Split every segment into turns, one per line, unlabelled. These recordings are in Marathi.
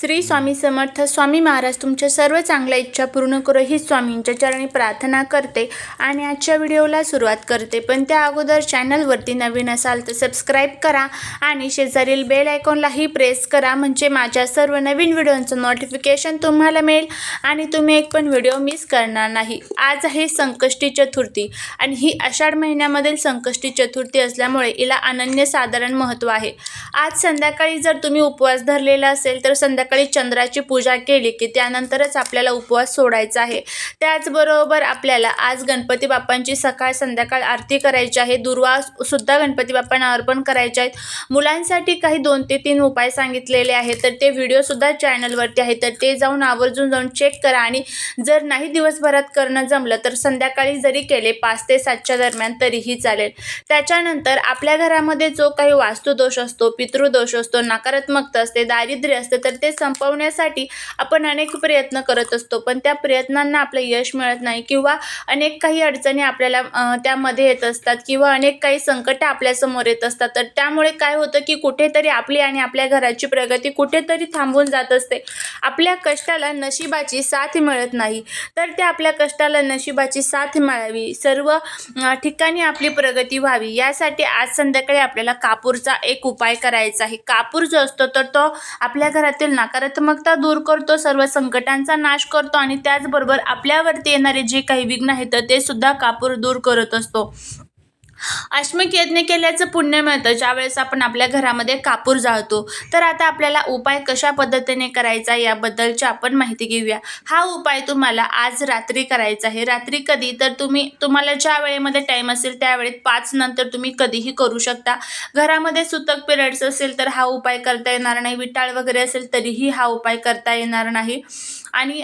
श्री स्वामी समर्थ स्वामी महाराज तुमच्या सर्व चांगल्या इच्छा पूर्ण करो ही स्वामींच्या चरणी प्रार्थना करते आणि आजच्या व्हिडिओला सुरुवात करते. पण त्या अगोदर चॅनलवरती नवीन असाल तर सबस्क्राईब करा आणि शेजारील बेल आयकॉनलाही प्रेस करा म्हणजे माझ्या सर्व नवीन व्हिडिओंचं नोटिफिकेशन तुम्हाला मिळेल आणि तुम्ही एक पण व्हिडिओ मिस करणार नाही. आज आहे संकष्टी चतुर्थी आणि ही आषाढ महिन्यामधील संकष्टी चतुर्थी असल्यामुळे हिला अनन्यसाधारण महत्त्व आहे. आज संध्याकाळी जर तुम्ही उपवास धरलेला असेल तर संध्याकाळी चंद्राची पूजा केली की त्यानंतरच आपल्याला उपवास सोडायचा आहे. त्याचबरोबर आपल्याला आज गणपती बाप्पांची सकाळ संध्याकाळ आरती करायची आहे. दुर्वा सुद्धा गणपती बाप्पांना अर्पण करायचे आहेत. मुलांसाठी काही दोन ते तीन उपाय सांगितलेले आहेत. तर ते व्हिडिओसुद्धा चॅनलवरती आहे तर ते जाऊन आवर्जून जाऊन चेक करा आणि जर नाही दिवसभरात करणं जमलं तर संध्याकाळी जरी केले पाच ते सातच्या दरम्यान तरीही चालेल. त्याच्यानंतर आपल्या घरामध्ये जो काही वास्तुदोष असतो पितृदोष असतो नकारात्मकता असते दारिद्र्य असते तर ते संपवण्यासाठी आपण अनेक प्रयत्न करत असतो. पण त्या प्रयत्नांना आपलं यश मिळत नाही किंवा अनेक काही अडचणी आपल्याला त्यामध्ये येत असतात किंवा अनेक काही संकटं आपल्यासमोर येत असतात. तर त्यामुळे काय होतं की कुठेतरी आपली आणि आपल्या घराची प्रगती कुठेतरी थांबून जात असते. आपल्या कष्टाला नशिबाची साथ मिळत नाही. तर त्या आपल्या कष्टाला नशिबाची साथ मिळावी. सर्व ठिकाणी आपली प्रगती व्हावी. यासाठी आज संध्याकाळी आपल्याला कापूरचा एक उपाय करायचा आहे. कापूर जो असतो तर तो आपल्या घरातील नकारात्मकता दूर करतो सर्व संकटांचा नाश करतो आणि त्याचबरोबर आपल्यावरती येणारे जे काही विघ्न आहेत तर ते सुद्धा कापूर दूर करत असतो. अश्मिक यज्ञ केल्याचं पुण्य मिळतं. ज्यावेळेस आपण आपल्या घरामध्ये कापूर जाळतो तर आता आपल्याला उपाय कशा पद्धतीने करायचा याबद्दलची आपण माहिती घेऊया. हा उपाय तुम्हाला आज रात्री करायचा आहे. रात्री कधी? तर तुम्ही तुम्हाला ज्या वेळेमध्ये टाईम असेल त्यावेळेत पाच नंतर तुम्ही कधीही करू शकता. घरामध्ये सुतक पिरियड्स असेल तर हा उपाय करता येणार नाही. विटाळ वगैरे असेल तरीही हा उपाय करता येणार नाही. आणि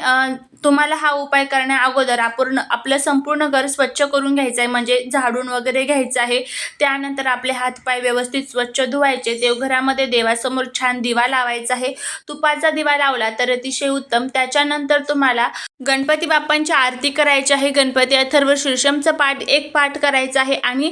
तुम्हाला हा उपाय करण्या अगोदर आपण आपलं संपूर्ण घर स्वच्छ करून घ्यायचं आहे म्हणजे झाडून वगैरे घ्यायचं आहे. त्यानंतर आपले हातपाय व्यवस्थित स्वच्छ धुवायचे देवघरामध्ये देवासमोर छान दिवा लावायचा आहे. तुपाचा दिवा लावला तर अतिशय उत्तम. त्याच्यानंतर तुम्हाला गणपती बाप्पांची आरती करायची आहे. गणपती अथर्व शीर्षमचं पाठ एक पाठ करायचा आहे आणि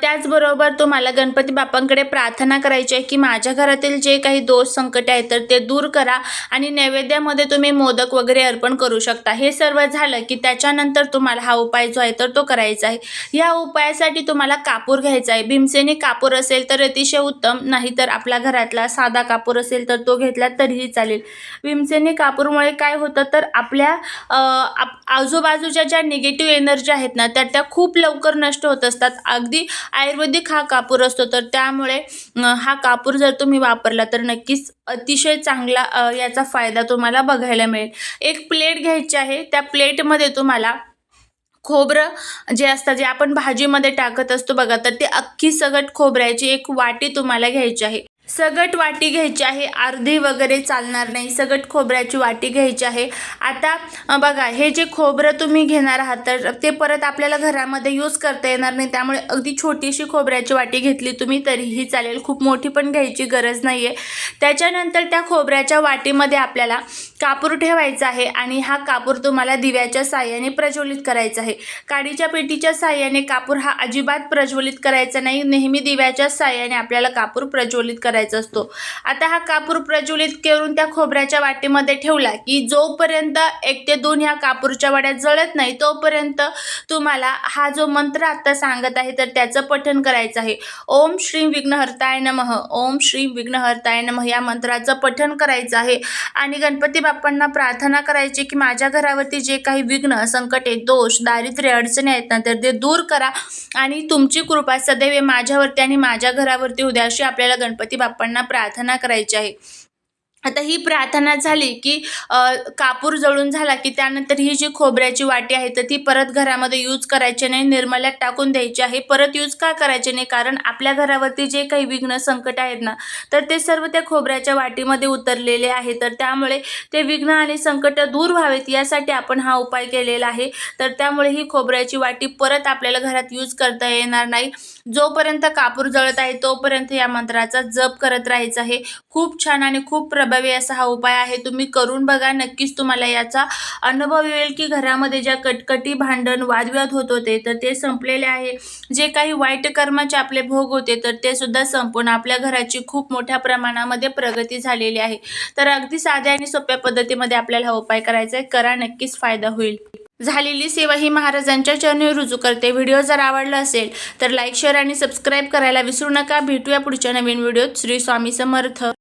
त्याचबरोबर तुम्हाला गणपती बाप्पांकडे प्रार्थना करायची आहे की माझ्या घरातील जे काही दोष संकट आहेत तर ते दूर करा आणि नैवेद्यामध्ये तुम्ही मोदक वगैरे अर्पण करू शकता. हे सर्व झालं की त्याच्यानंतर तुम्हाला हा उपाय जो आहे तर तो करायचा आहे. या उपायासाठी तुम्हाला कापूर घ्यायचा आहे. भीमसेनी कापूर असेल तर अतिशय उत्तम नाहीतर आपल्या घरातला साधा कापूर असेल तर तो घेतला तरीही चालेल. भीमसेनी कापूरमुळे काय होतं तर आपल्या आप- आजूबाजूच्या ज्या निगेटिव्ह एनर्जी आहेत ना त्या त्या खूप लवकर नष्ट होत असतात. अगदी आयुर्वेदिक हा कापूर असतो तर त्यामुळे हा कापूर जर तुम्ही वापरला तर नक्कीच अतिशय चांगला याचा फायदा तुम्हाला बघायला मिळेल. एक प्लेट घ्यायची आहे त्या प्लेटमध्ये तुम्हाला खोबरं जे असतं जे आपण भाजीमध्ये टाकत असतो बघा तर ते अख्खी सगट खोबऱ्याची एक वाटी तुम्हाला घ्यायची आहे. सगट वाटी घ्यायची आहे अर्धी वगैरे चालणार नाही सगट खोबऱ्याची वाटी घ्यायची आहे. आता बघा हे जे खोबरं तुम्ही घेणार आहात तर ते परत आपल्याला घरामध्ये यूज करता येणार नाही. त्यामुळे अगदी छोटीशी खोबऱ्याची वाटी घेतली तुम्ही तरीही चालेल. खूप मोठी पण घ्यायची गरज नाही आहे त्याच्यानंतर त्या खोबऱ्याच्या वाटीमध्ये आपल्याला कापूर ठेवायचा आहे आणि हा कापूर तुम्हाला दिव्याच्या साह्याने प्रज्वलित करायचा आहे. काडीच्या पेटीच्या साह्याने कापूर हा अजिबात प्रज्वलित करायचा नाही. नेहमी दिव्याच्या साह्याने आपल्याला कापूर प्रज्वलित करायचा असतो. आता हा कापूर प्रज्वलित करून त्या खोबऱ्याच्या वाटीमध्ये ठेवला की जोपर्यंत एक ते दोन ह्या कापूरच्या वाड्यात जळत नाही तोपर्यंत तुम्हाला हा जो मंत्र आत्ता सांगत आहे तर त्याचं पठण करायचं आहे. ओम श्री विघ्नहर्ताय नमः. ओम श्री विघ्नहर्ताय नमः. या मंत्राचं पठण करायचं आहे. आणि गणपती बाप्पांना प्रार्थना करायची की माझ्या घरावरती जे काही विघ्न संकटे दोष दारिद्र्य अडचणी आहेत ना तर ते दूर करा. आणि तुमची कृपा सदैव माझ्यावरती आणि माझ्या घरावरती उद्या अशी आपल्याला गणपती बाप्पांना प्रार्थना करायची आहे. आता ही प्रार्थना झाली की कापूर जळून झाला की त्यानंतर ही जी खोबऱ्याची वाटी आहे तर ती परत घरामध्ये यूज करायची नाही निर्मल्यात टाकून द्यायची आहे. परत यूज का करायचे नाही? कारण आपल्या घरावरती जे काही विघ्न संकट आहेत ना तर ते सर्व त्या खोबऱ्याच्या वाटीमध्ये उतरलेले आहे. तर त्यामुळे ते विघ्न आणि संकट दूर व्हावेत यासाठी आपण हा उपाय केलेला आहे. तर त्यामुळे ही खोबऱ्याची वाटी परत आपल्याला घरात यूज करता येणार नाही. जोपर्यंत कापूर जळत आहे तोपर्यंत या मंत्राचा जप करत राहायचा आहे. खूप छान आणि खूप प्रभावी प्रभावी असा हा उपाय आहे. तुम्ही करून बघा. नक्कीच तुम्हाला याचा अनुभव येईल की घरामध्ये ज्या कटकटी भांडण वादविवाद होत होते तर ते संपलेले आहे. जे काही वाईट कर्माचे आपले भोग होते तर ते सुद्धा संपून आपल्या घराची खूप मोठ्या प्रमाणामध्ये प्रगती झालेली आहे. तर अगदी साध्या आणि सोप्या पद्धतीमध्ये आपल्याला हा उपाय करायचा आहे. करा नक्कीच फायदा होईल. झालेली सेवा ही महाराजांच्या चरणी रुजू करते. व्हिडिओ जर आवडला असेल तर लाईक शेअर आणि सबस्क्राईब करायला विसरू नका. भेटूया पुढच्या नवीन व्हिडिओत. श्री स्वामी समर्थ.